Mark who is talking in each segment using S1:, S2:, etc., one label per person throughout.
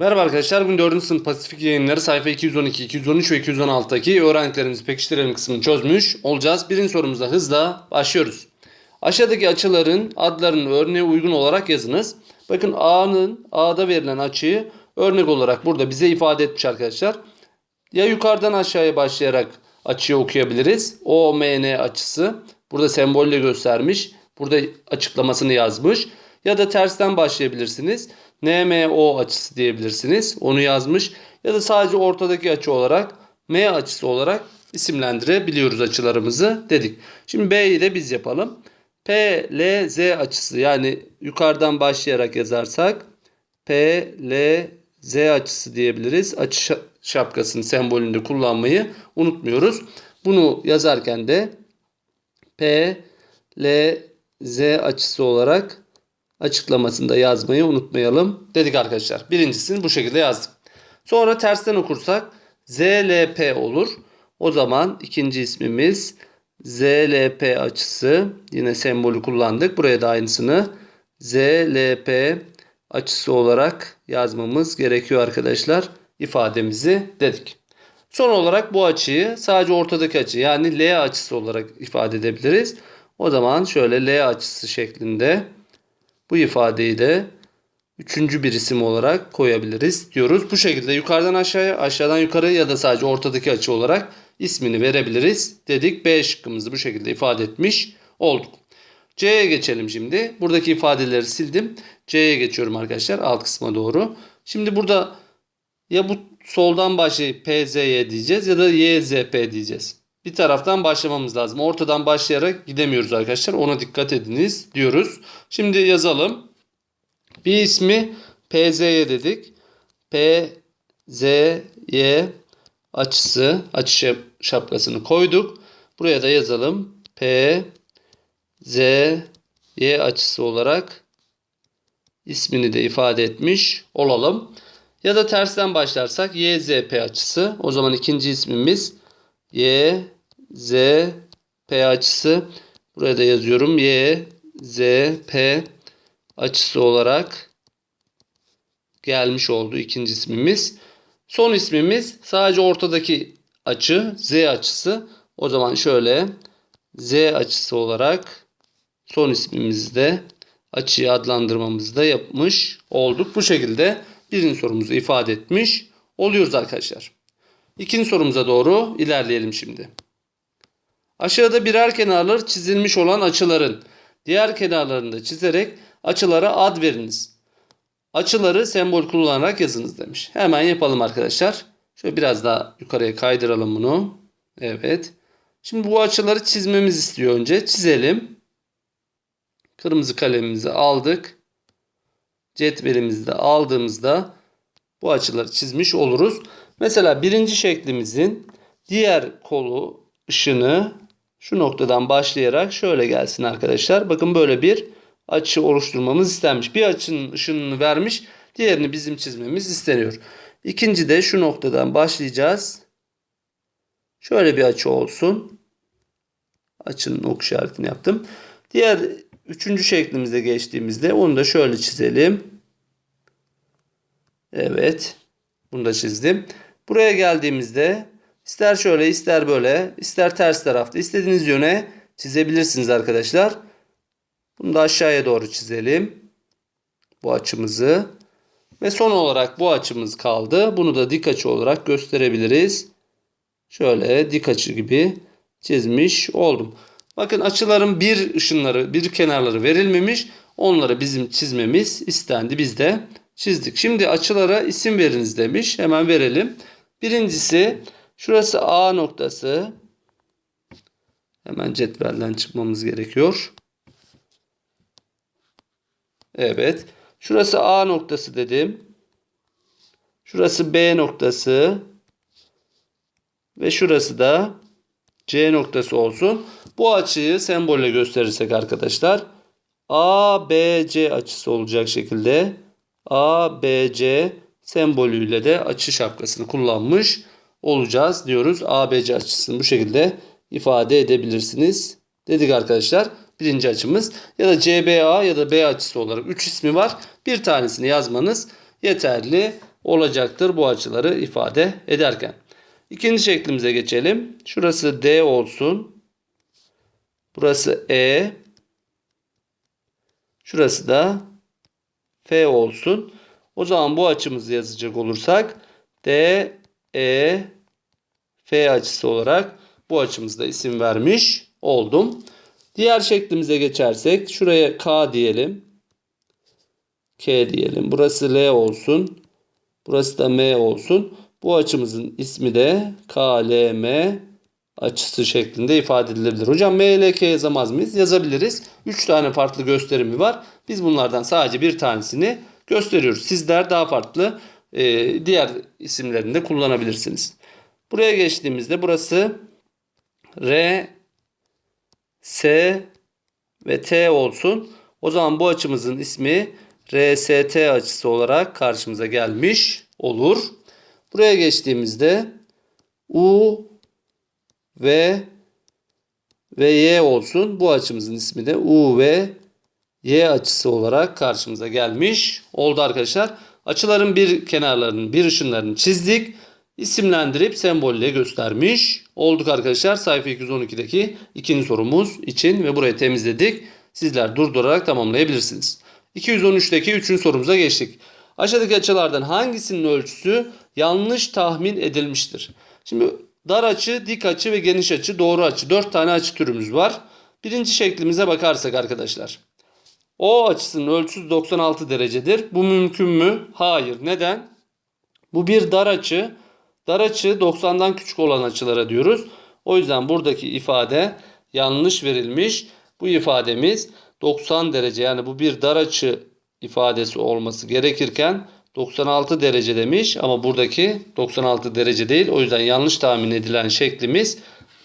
S1: Merhaba arkadaşlar. Bugün 4. sınıf Pasifik yayınları sayfa 212, 213 ve 216'daki öğrendiklerimizi pekiştirelim kısmını çözmüş olacağız. Birinci sorumuzda hızla başlıyoruz. Aşağıdaki açıların adlarını örneğe uygun olarak yazınız. Bakın A'nın A'da verilen açıyı örnek olarak burada bize ifade etmiş arkadaşlar. Ya yukarıdan aşağıya başlayarak açıyı okuyabiliriz. OMN açısı. Burada sembolle göstermiş. Burada açıklamasını yazmış. Ya da tersten başlayabilirsiniz. NMO açısı diyebilirsiniz. Onu yazmış. Ya da sadece ortadaki açı olarak M açısı olarak isimlendirebiliyoruz açılarımızı dedik. Şimdi B'yi de biz yapalım. PLZ açısı yani yukarıdan başlayarak yazarsak PLZ açısı diyebiliriz. Açı şa- şapkasının sembolünde kullanmayı unutmuyoruz. Bunu yazarken de PLZ açısı olarak açıklamasında yazmayı unutmayalım dedik arkadaşlar. Birincisini bu şekilde yazdık. Sonra tersten okursak ZLP olur. O zaman ikinci ismimiz ZLP açısı. Yine sembolü kullandık. Buraya da aynısını ZLP açısı olarak yazmamız gerekiyor arkadaşlar. ifademizi dedik. Son olarak bu açıyı sadece ortadaki açı yani L açısı olarak ifade edebiliriz. O zaman şöyle L açısı şeklinde bu ifadeyi de üçüncü bir isim olarak koyabiliriz diyoruz. Bu şekilde yukarıdan aşağıya, aşağıdan yukarı ya da sadece ortadaki açı olarak ismini verebiliriz dedik. B şıkkımızı bu şekilde ifade etmiş olduk. C'ye geçelim şimdi. Buradaki ifadeleri sildim. C'ye geçiyorum arkadaşlar alt kısma doğru. Şimdi burada ya bu soldan başlayıp PZY diyeceğiz ya da YZP diyeceğiz. Bir taraftan başlamamız lazım. Ortadan başlayarak gidemiyoruz arkadaşlar. Ona dikkat ediniz diyoruz. Şimdi yazalım. Bir ismi PZY dedik. PZY açısı, açı şap- şapkasını koyduk. Buraya da yazalım. PZY açısı olarak ismini de ifade etmiş olalım. Ya da tersten başlarsak YZP açısı. O zaman ikinci ismimiz YZP açısı. Buraya da yazıyorum. YZP açısı olarak gelmiş oldu ikinci ismimiz. Son ismimiz sadece ortadaki açı Z açısı. O zaman şöyle Z açısı olarak son ismimizde açıyı adlandırmamızı da yapmış olduk. Bu şekilde birinci sorumuzu ifade etmiş oluyoruz arkadaşlar. İkinci sorumuza doğru ilerleyelim şimdi. Aşağıda birer kenarları çizilmiş olan açıların diğer kenarlarını da çizerek açılara ad veriniz. Açıları sembol kullanarak yazınız demiş. Hemen yapalım arkadaşlar. Şöyle biraz daha yukarıya kaydıralım bunu. Evet. Şimdi bu açıları çizmemiz istiyor önce. Çizelim. Kırmızı kalemimizi aldık. Cetvelimizi de aldığımızda bu açıları çizmiş oluruz. Mesela birinci şeklimizin diğer kolu ışını şu noktadan başlayarak şöyle gelsin arkadaşlar. Bakın böyle bir açı oluşturmamız istenmiş. Bir açının ışınını vermiş. Diğerini bizim çizmemiz isteniyor. İkinci de şu noktadan başlayacağız. Şöyle bir açı olsun. Açının ok işaretini yaptım. Diğer üçüncü şeklimize geçtiğimizde onu da şöyle çizelim. Evet. Bunu da çizdim. Buraya geldiğimizde ister şöyle ister böyle ister ters tarafta istediğiniz yöne çizebilirsiniz arkadaşlar. Bunu da aşağıya doğru çizelim. Bu açımızı. Ve son olarak bu açımız kaldı. Bunu da dik açı olarak gösterebiliriz. Şöyle dik açı gibi çizmiş oldum. Bakın açıların bir ışınları, bir kenarları verilmemiş. Onları bizim çizmemiz istendi. Biz de çizdik. Şimdi açılara isim veriniz demiş. Hemen verelim. Birincisi şurası A noktası. Hemen cetvelden çıkmamız gerekiyor. Evet. Şurası A noktası dedim. Şurası B noktası. Ve şurası da C noktası olsun. Bu açıyı sembolle gösterirsek arkadaşlar ABC açısı olacak şekilde ABC sembolüyle de açı şapkasını kullanmış olacağız diyoruz. ABC açısını bu şekilde ifade edebilirsiniz dedik arkadaşlar. Birinci açımız ya da CBA ya da B açısı olarak 3 ismi var. Bir tanesini yazmanız yeterli olacaktır bu açıları ifade ederken. İkinci şeklimize geçelim. Şurası D olsun. Burası E. Şurası da F olsun. O zaman bu açımızı yazacak olursak D, E, F açısı olarak bu açımızda isim vermiş oldum. Diğer şeklimize geçersek şuraya K diyelim. K diyelim. Burası L olsun. Burası da M olsun. Bu açımızın ismi de KLM açısı şeklinde ifade edilebilir. Hocam MLK yazamaz mıyız? Yazabiliriz. 3 tane farklı gösterimi var. Biz bunlardan sadece bir tanesini gösteriyoruz. Sizler daha farklı e, diğer isimlerini de kullanabilirsiniz. Buraya geçtiğimizde burası R, S ve T olsun. O zaman bu açımızın ismi RST açısı olarak karşımıza gelmiş olur. Buraya geçtiğimizde U ve ve Y olsun. Bu açımızın ismi de U ve Y açısı olarak karşımıza gelmiş oldu arkadaşlar. Açıların bir kenarlarının bir ışınlarını çizdik. İsimlendirip sembolle göstermiş olduk arkadaşlar. Sayfa 212'deki ikinci sorumuz için ve burayı temizledik. Sizler durdurarak tamamlayabilirsiniz. 213'teki üçüncü sorumuza geçtik. Aşağıdaki açılardan hangisinin ölçüsü yanlış tahmin edilmiştir? Şimdi dar açı, dik açı ve geniş açı, doğru açı. Dört tane açı türümüz var. Birinci şeklimize bakarsak arkadaşlar. O açısının ölçüsü 96 derecedir. Bu mümkün mü? Hayır. Neden? Bu bir dar açı. Dar açı 90'dan küçük olan açılara diyoruz. O yüzden buradaki ifade yanlış verilmiş. Bu ifademiz 90 derece yani bu bir dar açı ifadesi olması gerekirken 96 derece demiş ama buradaki 96 derece değil. O yüzden yanlış tahmin edilen şeklimiz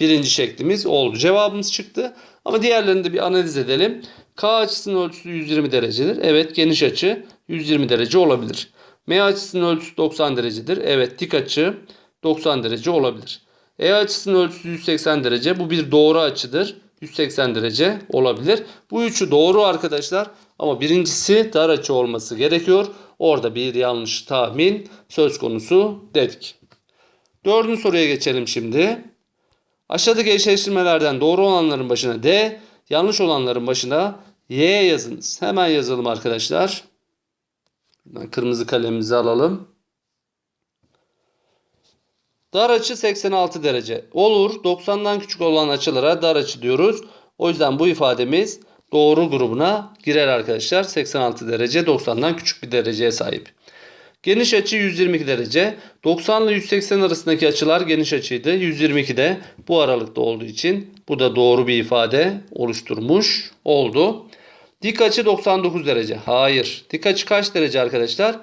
S1: birinci şeklimiz oldu. Cevabımız çıktı. Ama diğerlerini de bir analiz edelim. K açısının ölçüsü 120 derecedir. Evet geniş açı 120 derece olabilir. M açısının ölçüsü 90 derecedir. Evet dik açı 90 derece olabilir. E açısının ölçüsü 180 derece. Bu bir doğru açıdır. 180 derece olabilir. Bu üçü doğru arkadaşlar. Ama birincisi dar açı olması gerekiyor. Orada bir yanlış tahmin söz konusu dedik. Dördüncü soruya geçelim şimdi. Aşağıdaki eşleştirmelerden doğru olanların başına D, yanlış olanların başına Y yazınız. Hemen yazalım arkadaşlar. Kırmızı kalemimizi alalım. Dar açı 86 derece. Olur. 90'dan küçük olan açılara dar açı diyoruz. O yüzden bu ifademiz doğru grubuna girer arkadaşlar. 86 derece 90'dan küçük bir dereceye sahip. Geniş açı 122 derece. 90 ile 180 arasındaki açılar geniş açıydı. 122 de bu aralıkta olduğu için bu da doğru bir ifade oluşturmuş oldu. Dik açı 99 derece. Hayır. Dik açı kaç derece arkadaşlar?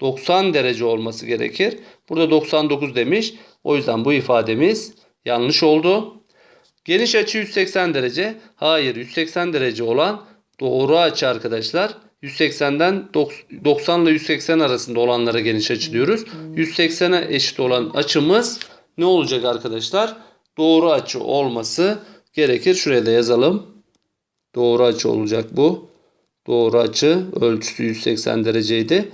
S1: 90 derece olması gerekir. Burada 99 demiş. O yüzden bu ifademiz yanlış oldu. Geniş açı 180 derece. Hayır 180 derece olan doğru açı arkadaşlar. 180'den 90 ile 180 arasında olanlara geniş açı diyoruz. 180'e eşit olan açımız ne olacak arkadaşlar? Doğru açı olması gerekir. Şuraya da yazalım. Doğru açı olacak bu. Doğru açı ölçüsü 180 dereceydi.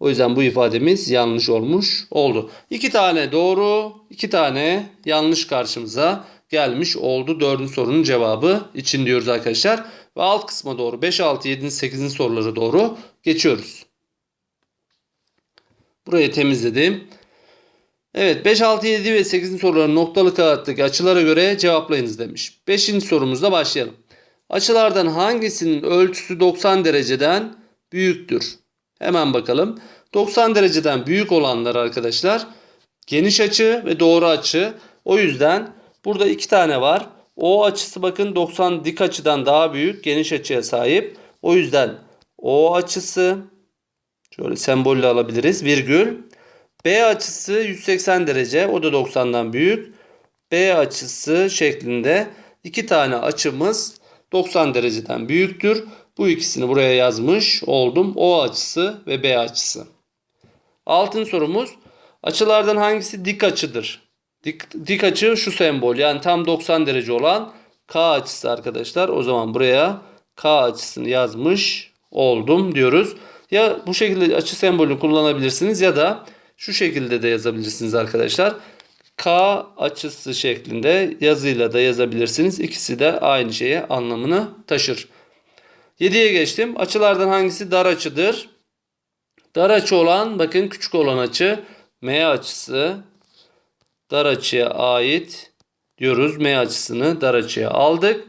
S1: O yüzden bu ifademiz yanlış olmuş oldu. İki tane doğru, iki tane yanlış karşımıza gelmiş oldu. Dördüncü sorunun cevabı için diyoruz arkadaşlar. Ve alt kısma doğru 5, 6, 7, 8. soruları doğru geçiyoruz. Burayı temizledim. Evet 5, 6, 7 ve 8. soruların noktalı kağıttaki açılara göre cevaplayınız demiş. 5. sorumuzla başlayalım. Açılardan hangisinin ölçüsü 90 dereceden büyüktür? Hemen bakalım. 90 dereceden büyük olanlar arkadaşlar geniş açı ve doğru açı. O yüzden burada iki tane var. O açısı bakın 90 dik açıdan daha büyük geniş açıya sahip. O yüzden O açısı şöyle sembolle alabiliriz virgül. B açısı 180 derece o da 90'dan büyük. B açısı şeklinde iki tane açımız 90 dereceden büyüktür. Bu ikisini buraya yazmış oldum. O açısı ve B açısı. Altın sorumuz. Açılardan hangisi dik açıdır? Dik, dik açı şu sembol yani tam 90 derece olan K açısı arkadaşlar. O zaman buraya K açısını yazmış oldum diyoruz. Ya bu şekilde açı sembolü kullanabilirsiniz ya da şu şekilde de yazabilirsiniz arkadaşlar. K açısı şeklinde yazıyla da yazabilirsiniz. İkisi de aynı şeye anlamını taşır. 7'ye geçtim. Açılardan hangisi dar açıdır? Dar açı olan bakın küçük olan açı M açısı dar açıya ait diyoruz. M açısını dar açıya aldık.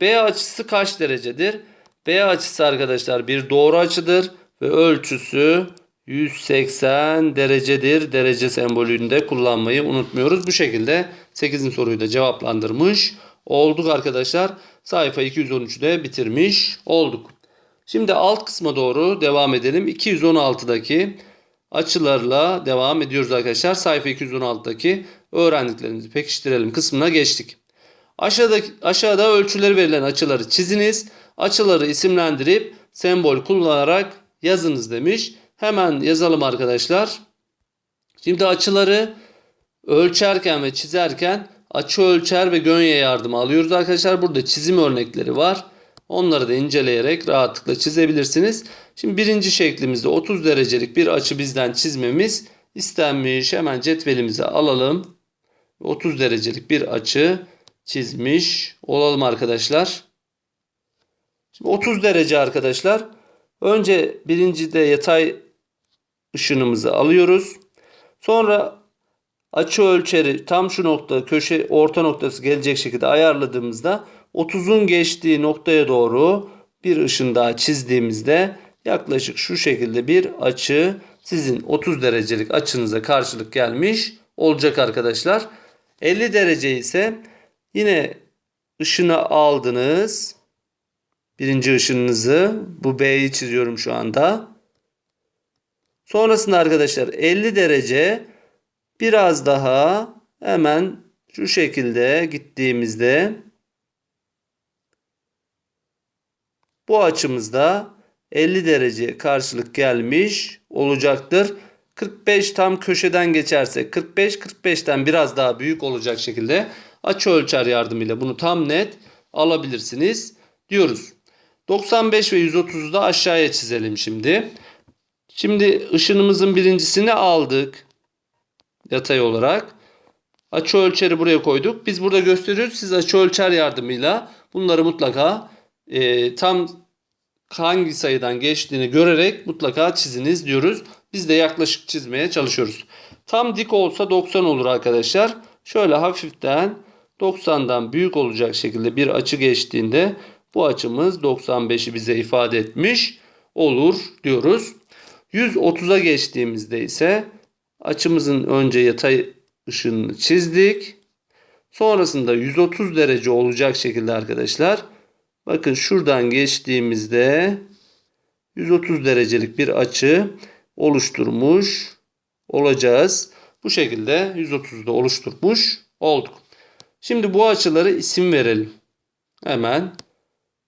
S1: B açısı kaç derecedir? B açısı arkadaşlar bir doğru açıdır ve ölçüsü 180 derecedir. Derece sembolünü de kullanmayı unutmuyoruz. Bu şekilde 8. soruyu da cevaplandırmış olduk arkadaşlar. Sayfa 213'de bitirmiş olduk. Şimdi alt kısma doğru devam edelim. 216'daki açılarla devam ediyoruz arkadaşlar. Sayfa 216'daki öğrendiklerimizi pekiştirelim kısmına geçtik. Aşağıdaki, aşağıda ölçüleri verilen açıları çiziniz. Açıları isimlendirip sembol kullanarak yazınız demiş. Hemen yazalım arkadaşlar. Şimdi açıları ölçerken ve çizerken açı ölçer ve gönye yardımı alıyoruz arkadaşlar. Burada çizim örnekleri var. Onları da inceleyerek rahatlıkla çizebilirsiniz. Şimdi birinci şeklimizde 30 derecelik bir açı bizden çizmemiz istenmiş. Hemen cetvelimize alalım. 30 derecelik bir açı çizmiş olalım arkadaşlar. Şimdi 30 derece arkadaşlar. Önce birincide yatay ışınımızı alıyoruz. Sonra açı ölçeri tam şu nokta köşe orta noktası gelecek şekilde ayarladığımızda 30'un geçtiği noktaya doğru bir ışın daha çizdiğimizde yaklaşık şu şekilde bir açı sizin 30 derecelik açınıza karşılık gelmiş olacak arkadaşlar. 50 derece ise yine ışını aldınız. Birinci ışınınızı bu B'yi çiziyorum şu anda. Sonrasında arkadaşlar 50 derece biraz daha hemen şu şekilde gittiğimizde bu açımızda 50 derece karşılık gelmiş olacaktır. 45 tam köşeden geçersek 45 45'ten biraz daha büyük olacak şekilde açı ölçer yardımıyla bunu tam net alabilirsiniz diyoruz. 95 ve 130'u da aşağıya çizelim şimdi. Şimdi ışınımızın birincisini aldık. Yatay olarak. Açı ölçeri buraya koyduk. Biz burada gösteriyoruz. Siz açı ölçer yardımıyla bunları mutlaka e, tam hangi sayıdan geçtiğini görerek mutlaka çiziniz diyoruz. Biz de yaklaşık çizmeye çalışıyoruz. Tam dik olsa 90 olur arkadaşlar. Şöyle hafiften 90'dan büyük olacak şekilde bir açı geçtiğinde bu açımız 95'i bize ifade etmiş olur diyoruz. 130'a geçtiğimizde ise açımızın önce yatay ışığını çizdik. Sonrasında 130 derece olacak şekilde arkadaşlar. Bakın şuradan geçtiğimizde 130 derecelik bir açı oluşturmuş olacağız. Bu şekilde 130'da oluşturmuş olduk. Şimdi bu açıları isim verelim. Hemen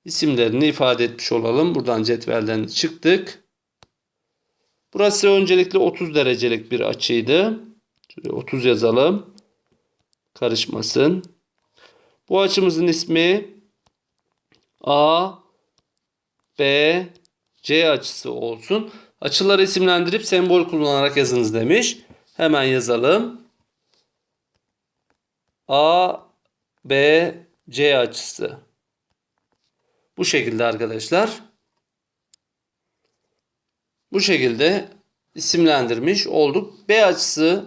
S1: isimlerini ifade etmiş olalım. Buradan cetvelden çıktık. Burası öncelikle 30 derecelik bir açıydı. Şöyle 30 yazalım. Karışmasın. Bu açımızın ismi A, B, C açısı olsun. Açıları isimlendirip sembol kullanarak yazınız demiş. Hemen yazalım. A, B, C açısı. Bu şekilde arkadaşlar. Bu şekilde isimlendirmiş olduk. B açısı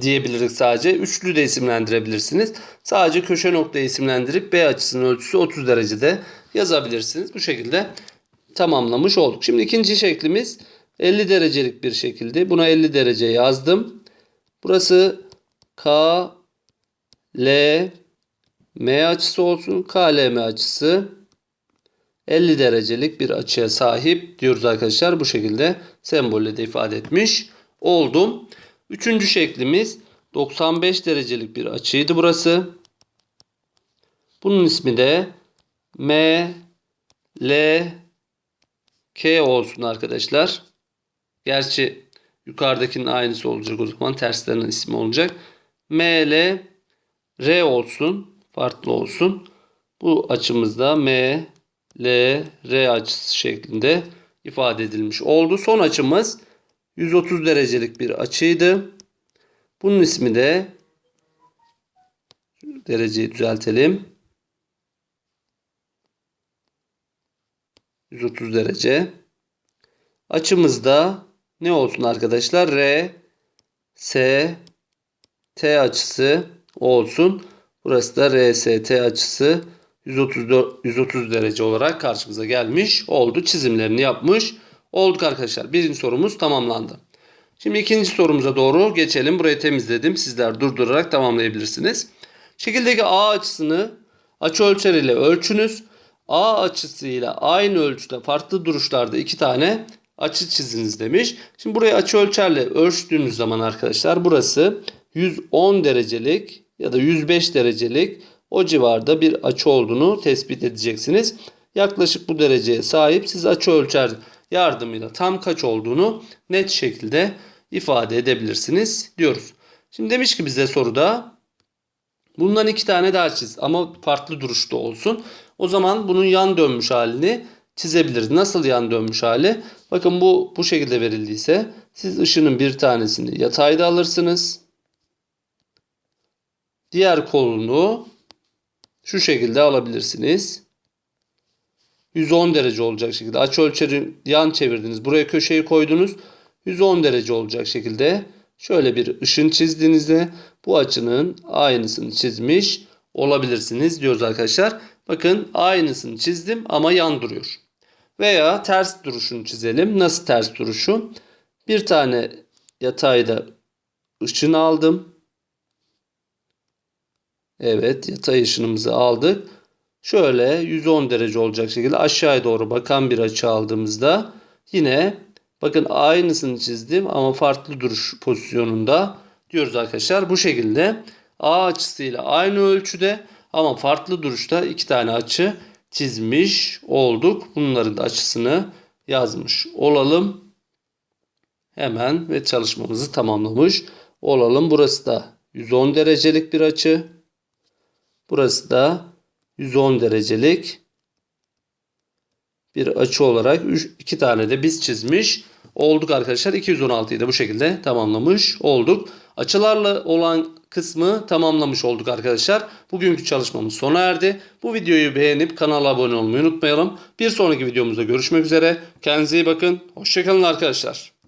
S1: diyebiliriz sadece. Üçlü de isimlendirebilirsiniz. Sadece köşe noktayı isimlendirip B açısının ölçüsü 30 derecede yazabilirsiniz. Bu şekilde tamamlamış olduk. Şimdi ikinci şeklimiz 50 derecelik bir şekilde. Buna 50 derece yazdım. Burası K, L, M açısı olsun. KLM açısı 50 derecelik bir açıya sahip diyoruz arkadaşlar. Bu şekilde sembolle de ifade etmiş oldum. Üçüncü şeklimiz 95 derecelik bir açıydı burası. Bunun ismi de M, L, K olsun arkadaşlar. Gerçi yukarıdakinin aynısı olacak o zaman. Terslerinin ismi olacak. M, L, R olsun. Farklı olsun. Bu açımızda M, L, R açısı şeklinde ifade edilmiş oldu. Son açımız 130 derecelik bir açıydı. Bunun ismi de dereceyi düzeltelim. 130 derece. Açımızda ne olsun arkadaşlar? R, S, T açısı olsun. Burası da RST açısı 134, 130 derece olarak karşımıza gelmiş oldu. Çizimlerini yapmış olduk arkadaşlar. Birinci sorumuz tamamlandı. Şimdi ikinci sorumuza doğru geçelim. Burayı temizledim. Sizler durdurarak tamamlayabilirsiniz. Şekildeki A açısını açı ölçer ile ölçünüz. A açısıyla aynı ölçüde farklı duruşlarda iki tane açı çiziniz demiş. Şimdi buraya açı ölçerle ölçtüğünüz zaman arkadaşlar burası 110 derecelik ya da 105 derecelik o civarda bir açı olduğunu tespit edeceksiniz. Yaklaşık bu dereceye sahip siz açı ölçer yardımıyla tam kaç olduğunu net şekilde ifade edebilirsiniz diyoruz. Şimdi demiş ki bize soruda bundan iki tane daha çiz ama farklı duruşta olsun. O zaman bunun yan dönmüş halini çizebiliriz. Nasıl yan dönmüş hali? Bakın bu bu şekilde verildiyse siz ışının bir tanesini yatayda alırsınız. Diğer kolunu şu şekilde alabilirsiniz. 110 derece olacak şekilde. Açı ölçeri yan çevirdiniz. Buraya köşeyi koydunuz. 110 derece olacak şekilde şöyle bir ışın çizdiğinizde bu açının aynısını çizmiş olabilirsiniz diyoruz arkadaşlar. Bakın aynısını çizdim ama yan duruyor. Veya ters duruşunu çizelim. Nasıl ters duruşu? Bir tane yatayda ışın aldım. Evet yatay ışınımızı aldık. Şöyle 110 derece olacak şekilde aşağıya doğru bakan bir açı aldığımızda yine bakın aynısını çizdim ama farklı duruş pozisyonunda diyoruz arkadaşlar. Bu şekilde A açısıyla aynı ölçüde ama farklı duruşta iki tane açı çizmiş olduk. Bunların da açısını yazmış olalım. Hemen ve çalışmamızı tamamlamış olalım. Burası da 110 derecelik bir açı. Burası da 110 derecelik bir açı olarak 2 tane de biz çizmiş olduk arkadaşlar. 216'yı da bu şekilde tamamlamış olduk. Açılarla olan kısmı tamamlamış olduk arkadaşlar. Bugünkü çalışmamız sona erdi. Bu videoyu beğenip kanala abone olmayı unutmayalım. Bir sonraki videomuzda görüşmek üzere. Kendinize iyi bakın. Hoşçakalın arkadaşlar.